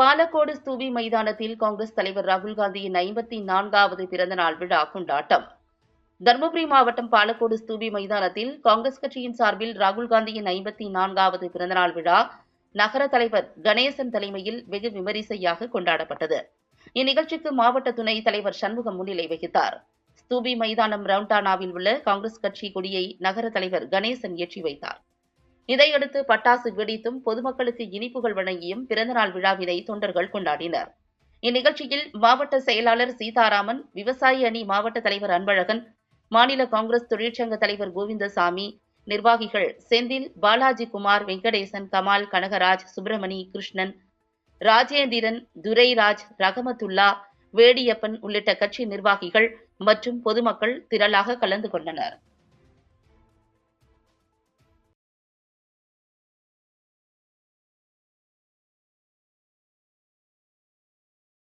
பாலக்கோடு ஸ்தூபி மைதானத்தில் காங்கிரஸ் தலைவர் ராகுல்காந்தியின் ஐம்பத்தி நான்காவது பிறந்தநாள் விழா கொண்டாட்டம். தருமபுரி மாவட்டம் பாலக்கோடு ஸ்தூபி மைதானத்தில் காங்கிரஸ் கட்சியின் சார்பில் ராகுல் காந்தியின் ஐம்பத்தி நான்காவது பிறந்தநாள் விழா நகர தலைவர் கணேசன் தலைமையில் வெகு விமரிசையாக கொண்டாடப்பட்டது. இந்நிகழ்ச்சிக்கு மாவட்ட துணை தலைவர் சண்முகம் முன்னிலை வகித்தார். ஸ்தூபி மைதானம் ரவுண்டானாவில் உள்ள காங்கிரஸ் கட்சி கொடியை நகர தலைவர் கணேசன் ஏற்றி வைத்தார். இதையடுத்து பட்டாசு வெடித்தும் பொதுமக்களுக்கு இனிப்புகள் வழங்கியும் பிறந்தநாள் விழாவினை தொண்டர்கள் கொண்டாடினர். இந்நிகழ்ச்சியில் மாவட்ட செயலாளர் சீதாராமன் விவசாய அணி மாவட்ட தலைவர் அன்பழகன் மாநில காங்கிரஸ் தொழிற்சங்க தலைவர் கோவிந்தசாமி நிர்வாகிகள் செந்தில் பாலாஜி குமார் வெங்கடேசன் கமால் கனகராஜ் சுப்பிரமணி கிருஷ்ணன் ராஜேந்திரன் துரைராஜ் ரகமத்துல்லா வேடியப்பன் உள்ளிட்ட கட்சி நிர்வாகிகள் மற்றும் பொதுமக்கள் திரளாக கலந்து கொண்டனர்.